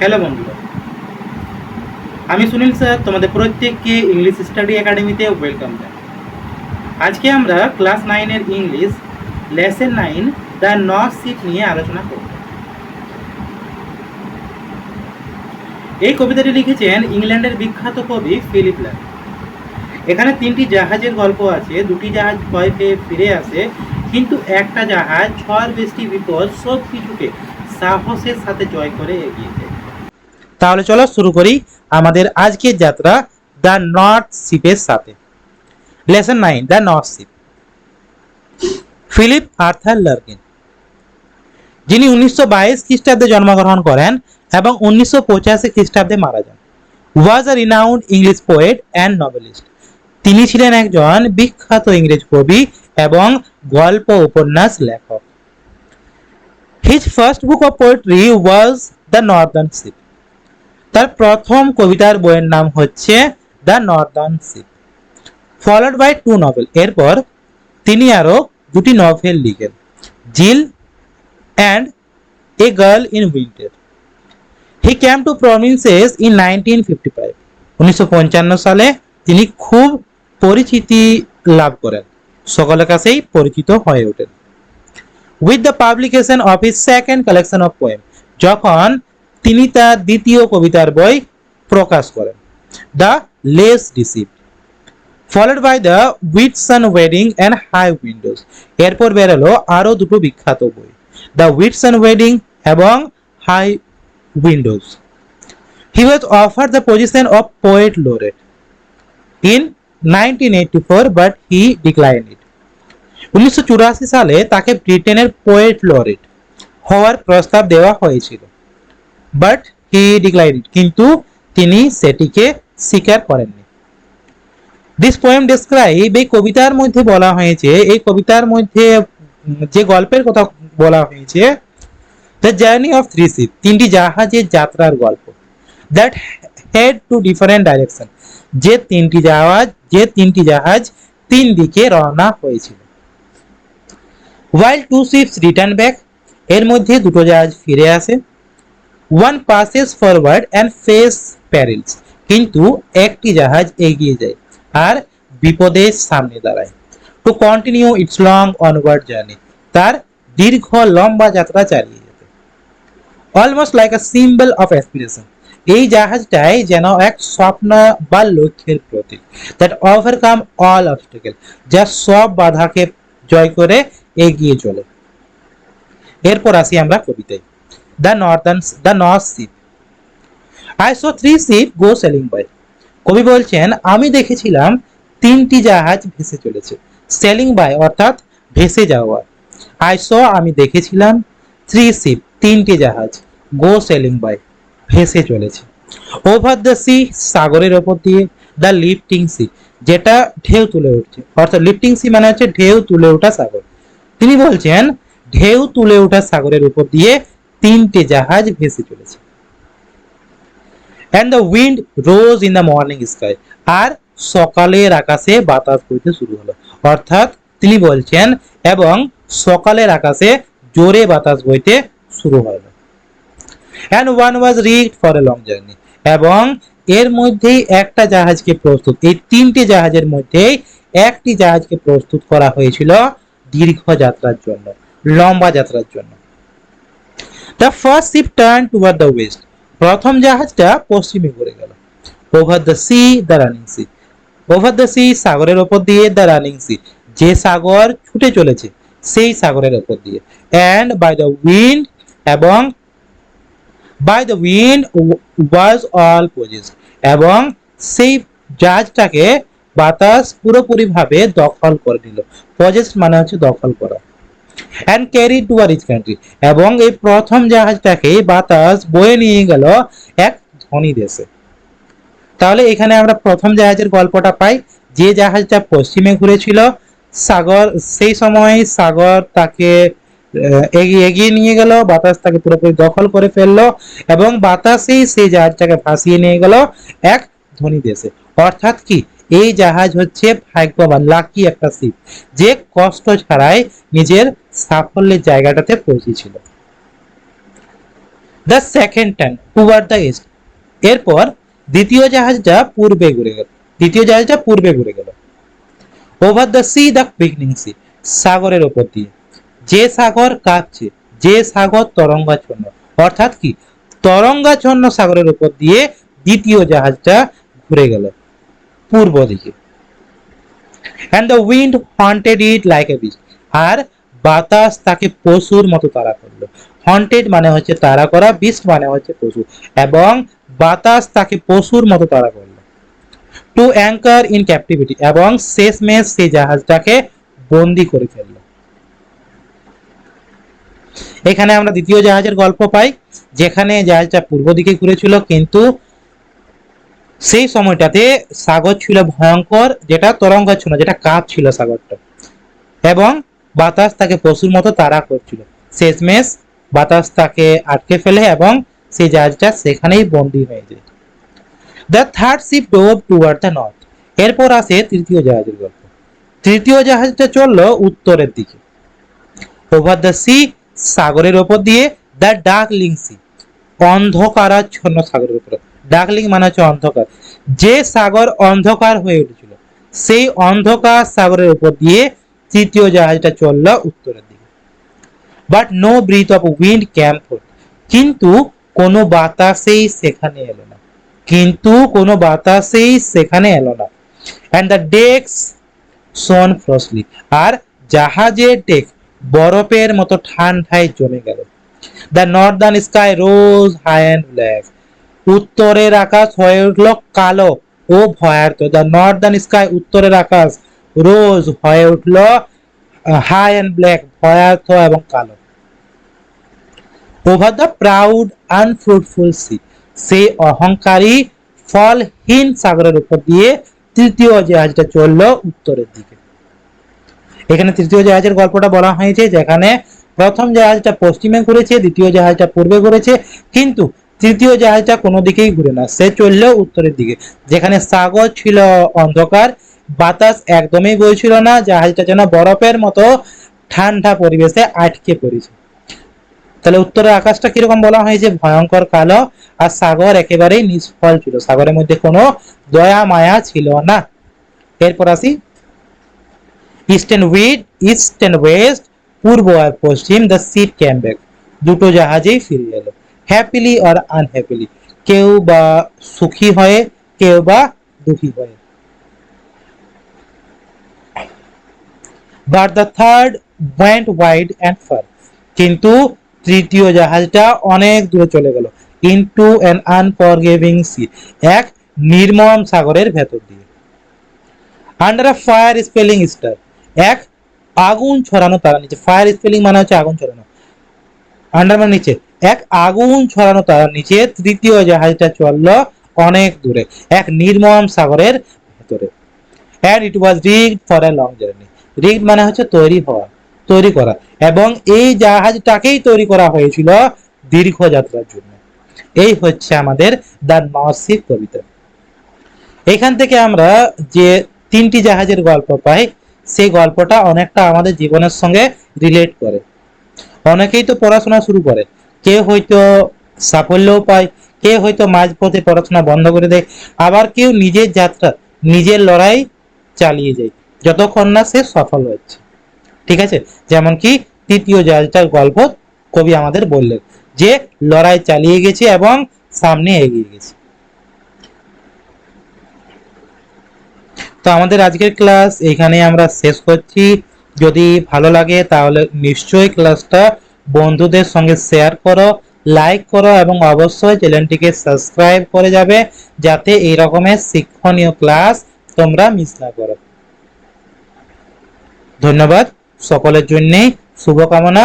Hello বন্ধুরা আমি Sunil sir, তোমাদের প্রত্যেককে ইংলিশ স্টাডি একাডেমিতে ওয়েলকাম জানাই। আজকে আমরা ক্লাস নাইনের English lesson nine the north ship নিয়ে আলোচনা করব। এই কবিতাটি লিখেছেন ইংল্যান্ডের বিখ্যাত কবি ফিলিপ ল্যাম এখানে তিনটি জাহাজের গল্প আছে, দুটি জাহাজ ভয় পেয়ে ফিরে আসে, কিন্তু একটা জাহাজ ঝড় বৃষ্টি বিপদ সব কিছুকে সাহসের সাথে জয় করে এগিয়ে। তাহলে চলো শুরু করি আমাদের আজকের যাত্রা দ্য নর্থ শিপের সাথে। Lesson nine, the north ship. Philip Arthur Larkin, যিনি উনিশশো বাইশ খ্রিস্টাব্দে জন্মগ্রহণ করেন এবং উনিশশো পঁচাশি খ্রিস্টাব্দে মারা যান। Was a renowned English poet and novelist তিনি ছিলেন একজন বিখ্যাত ইংরেজ কবি এবং গল্প উপন্যাস লেখক। His first book of poetry was the northern ship তার প্রথম কবিতার বইয়ের নাম হচ্ছে the northern ship, followed by two novel. এরপর তিনি আরও দুটি নভেল লিখেন, Jill and a girl in winter. He came to provinces in nineteen fifty five. উনিশশো পঞ্চান্ন সালে তিনি খুব পরিচিতি লাভ করেন, সকলের কাছেই পরিচিত হয়ে ওঠেন। With the publication of his second collection of poem, যখন তিনি তার দ্বিতীয় কবিতার বই প্রকাশ করেন। The less deceive followed by the Whitsun wedding and high windows. এরপর বেরোলো আরও দুটো বিখ্যাত বই, দ্য উইটসন ওয়েডিং এবং high windows. He was offer the position of poet laureate in 1984 but he decline it উনিশশো চুরাশি সালে তাকে ব্রিটেনের পোয়েট লরেট হওয়ার প্রস্তাব দেওয়া হয়েছিল। বাট হি ডিক্লাইন কিন্তু তিনি সেটিকে স্বীকার করেননি। দিস পোয়েম ডেসক্রাইব এই কবিতার মধ্যে বলা হয়েছে, এই কবিতার মধ্যে যে গল্পের কথা বলা হয়েছে the journey of three ship তিনটি জাহাজের যাত্রার গল্প। That head to different direction যে তিনটি জাহাজ, যে তিনটি জাহাজ তিন দিকে রওনা হয়েছিল। While two ships return back এর মধ্যে দুটো জাহাজ ফিরে আসে। One passes forward and face perils কিন্তু একটি জাহাজ এগিয়ে যায় আর বিপদের সামনে দাঁড়ায়। To continue its long onward journey তার দীর্ঘ লম্বা যাত্রা চালিয়ে যেতে। Almost like a symbol of aspiration এই জাহাজটাই যেন এক স্বপ্ন বা লক্ষ্যের প্রতীক দ্যাট ওভারকাম অল অবস্টেকেল যা সব বাধাকে জয় করে এগিয়ে চলে। এরপর আসি আমরা কবিতায়। The northern the north ship I saw three ship go sailing by কবি বলছেন, আমি দেখেছিলাম তিনটি জাহাজ ভেসে চলেছে। সেলিং বাই অর্থাৎ ভেসে যাওয়া। আই স আমি দেখেছিলাম থ্রি শিপ তিনটি জাহাজ গো সেলিং বাই ভেসে চলেছে। ওভার দ্য সি সাগরের ওপর দিয়ে দ্য লিফটিং সি যেটা ঢেউ তুলে উঠছে। অর্থাৎ লিফটিং সি মানে হচ্ছে ঢেউ তুলে ওঠা সাগর। তিনি বলছেন, ঢেউ তুলে ওঠা সাগরের উপর দিয়ে তিনটে জাহাজ ভেসে চলেছে। And the wind rose in the morning sky আর সকালের আকাশে বাতাস বইতে শুরু হলো। অর্থাৎ তিনি বলছেন, এবং সকালের আকাশে জোরে বাতাস বইতে শুরু হলো। And one was rigged for a long journey এবং এর মধ্যেই একটা জাহাজকে প্রস্তুত, এই তিনটে জাহাজের মধ্যেই একটি জাহাজকে প্রস্তুত করা হয়েছিল দীর্ঘ যাত্রার জন্য, লম্বা যাত্রার জন্য। The first ship turn toward the west প্রথম জাহাজটা পশ্চিমে ঘুরে গেল। Over the sea the running sea over the sea সাগরের ওপর দিয়ে দ্য রানিং সি যে সাগর ছুটে চলেছে, সেই সাগরের ওপর দিয়ে। অ্যান্ড বাই দ্য উইন্ড এবং by the wind was all possess এবং সেই জাহাজটাকে বাতাস পুরোপুরিভাবে দখল করে নিল। পজেস মানে হচ্ছে দখল করা। And carry to her rich country এবং এই প্রথম জাহাজটাকে বাতাস বয়ে নিয়ে গেল এক ধনী দেশে। তাহলে এখানে আমরা প্রথম জাহাজের গল্পটা পাই। যে জাহাজটা পশ্চিমে ঘুরেছিল, সাগর, সেই সময় সাগর তাকে এগিয়ে নিয়ে গেল, বাতাস তাকে পুরোপুরি দখল করে ফেলল এবং বাতাসেই সেই জাহাজটাকে ভাসিয়ে নিয়ে গেল এক ধনী দেশে। অর্থাৎ কি? এই জাহাজ হচ্ছে ভাগ্যবান লাকি একটা শিপ যে কষ্ট ছাড়াই নিজের সাফল্যের জায়গাটাতে পৌঁছেছিল। The second time toward the east এরপর দ্বিতীয় জাহাজটা পূর্বে ঘুরে গেল, দ্বিতীয় জাহাজটা পূর্বে ঘুরে গেল। Over the sea the beginning sea সাগরের ওপর দিয়ে। যে সাগর কাঁপছে, যে সাগর তরঙ্গাচ্ছন্ন, অর্থাৎ কি? তরঙ্গাচ্ছন্ন সাগরের উপর দিয়ে দ্বিতীয় জাহাজটা ঘুরে গেল। পূর্ব দিকে। And the wind hunted it like a beast আর বাতাস তাকে পশুর মতো তাড়া করল। হন্টেড মানে হচ্ছে তাড়া করা বিস্ট মানে হচ্ছে পশু। এবং বাতাস তাকে পশুর মতো তাড়া করল। টু অ্যাঙ্কার ইন ক্যাপটিভিটি এবং শেষমেশ সেই জাহাজটাকে বন্দি করে ফেলল। এখানে আমরা দ্বিতীয় জাহাজের গল্প পাই, যেখানে জাহাজটা পূর্ব দিকে ঘুরেছিল, কিন্তু সেই সময়টাতে সাগর ছিল ভয়ঙ্কর, যেটা তরঙ্গাচ্ছন্ন যেটা কাপ ছিল সাগরটা। এবং বাতাস তাকে পশুর মতো তাড়া করছিল। শেষমেশ বাতাস তাকে আটকে ফেলে এবং সেই জাহাজটা সেখানেই বন্দি হয়ে যায়। The third ship dove toward the north এরপর আসে তৃতীয় জাহাজের গল্প। তৃতীয় জাহাজটা চলল উত্তরের দিকে। ওভার দ্য সি সাগরের ওপর দিয়ে দ্য ডার্কলিং সি অন্ধকারাচ্ছন্ন সাগরের উপরে। ডার্কলিং মানে হচ্ছে অন্ধকার। যে সাগর অন্ধকার হয়ে উঠেছিল, সেই অন্ধকার সাগরের উপর দিয়ে তৃতীয় জাহাজটা চলল উত্তরের দিকে। But no breath of wind came কিন্তু কোনো বাতাসেই সেখানে এলো না। কিন্তু কোনো বাতাসেই সেখানে এলো না। অ্যান্ড দ্য ডেক্স সন ফ্রসলি আর জাহাজের ডেক বরফের মতো ঠান্ডায় জমে গেল। The northern sky rose high and black উত্তরের আকাশ হয়ে উঠল কালো ও ভয়ার্থ দ্য নর্দার্ন স্কাই উত্তরের আকাশ রোজ হয়ে উঠল হাই অ্যান্ড ব্ল্যাক ভয়ার্থ এবং কালো। Over the proud unfruitful sea সেই অহংকারী, ফলহীন সাগরের উপর দিয়ে তৃতীয় জাহাজটা চলল উত্তরের দিকে। এখানে তৃতীয় জাহাজের গল্পটা বলা হয়েছে, যেখানে প্রথম জাহাজটা পশ্চিমে ঘুরেছে, দ্বিতীয় জাহাজটা পূর্বে ঘুরেছে, কিন্তু তৃতীয় জাহাজটা কোনো দিকেই ঘুরে না, সে চলল উত্তরের দিকে। যেখানে সাগর ছিল অন্ধকার, বাতাস একদমই বইছিল না, জাহাজটা যেন বরফের মতো ঠান্ডা পরিবেশে আটকে পড়েছে। তাহলে উত্তরের আকাশটা কীরকম বলা হয়েছে? ভয়ঙ্কর কালো আর সাগর একেবারেই নিষ্ফল ছিল। সাগরের মধ্যে কোনো দয়া, মায়া ছিল না। এরপর আসি। East and wide east west পূর্ব আর পশ্চিম দ্য সিট ক্যাম দুটো জাহাজেই ফিরে এলো। হ্যাপিলি আর আনহ্যাপিলি কেউ বা সুখী হয়ে, কেউ বা দুঃখী হয়ে। But the third went wide and far কিন্তু তৃতীয় জাহাজটা অনেক দূরে চলে গেল। ইনটু অ্যান আনফরগিভিং সি এক নির্মম সাগরের ভেতর দিয়ে। Under a fire spelling star এক আগুন ছড়ানো তারা নিচে। ফায়ার স্পেলিং মানে হচ্ছে আগুন ছড়ানো। আন্ডার মানে নিচে। এক আগুন ছড়ানো তার নিচে, তৃতীয় জাহাজটা চলল অনেক দূরে, এক নির্মম সাগরের ভেতরে। And it was rigged for a long journey rigged মানে হচ্ছে তৈরি হওয়া, তৈরি করা। এবং এই জাহাজটাকেই তৈরি করা হয়েছিল দীর্ঘ যাত্রার জন্য। এই হচ্ছে আমাদের দ্য নসিব কবিতা। এখান থেকে আমরা যে তিনটি জাহাজের গল্প পাই, সেই গল্পটা অনেকটা আমাদের জীবনের সঙ্গে রিলেট করে। অনেকেই তো পড়াশোনা শুরু করে। কেউ হয়তো সাফল্যও পায় কেউ হয়তো মাঝপথে পড়াশোনা বন্ধ করে দেয়, আবার কেউ নিজের যাত্রা, নিজের লড়াই চালিয়ে যায়, যতক্ষণ না সে সফল হচ্ছে। ঠিক আছে? যেমন কি তৃতীয় জালটার গল্প কবি আমাদের বললেন যে, লড়াই চালিয়ে গেছে এবং সামনে এগিয়ে গেছে। তো আমাদের আজকের ক্লাস এখানে আমরা শেষ করছি। যদি ভালো লাগে তাহলে নিশ্চয়ই ক্লাসটা বন্ধুদের সঙ্গে শেয়ার করো লাইক করো এবং অবশ্যই চ্যানেলটিকে সাবস্ক্রাইব করে যাবে, যাতে এই রকমের শিক্ষণীয় ক্লাস তোমরা মিস না করো। ধন্যবাদ, সকলের জন্যেই শুভকামনা।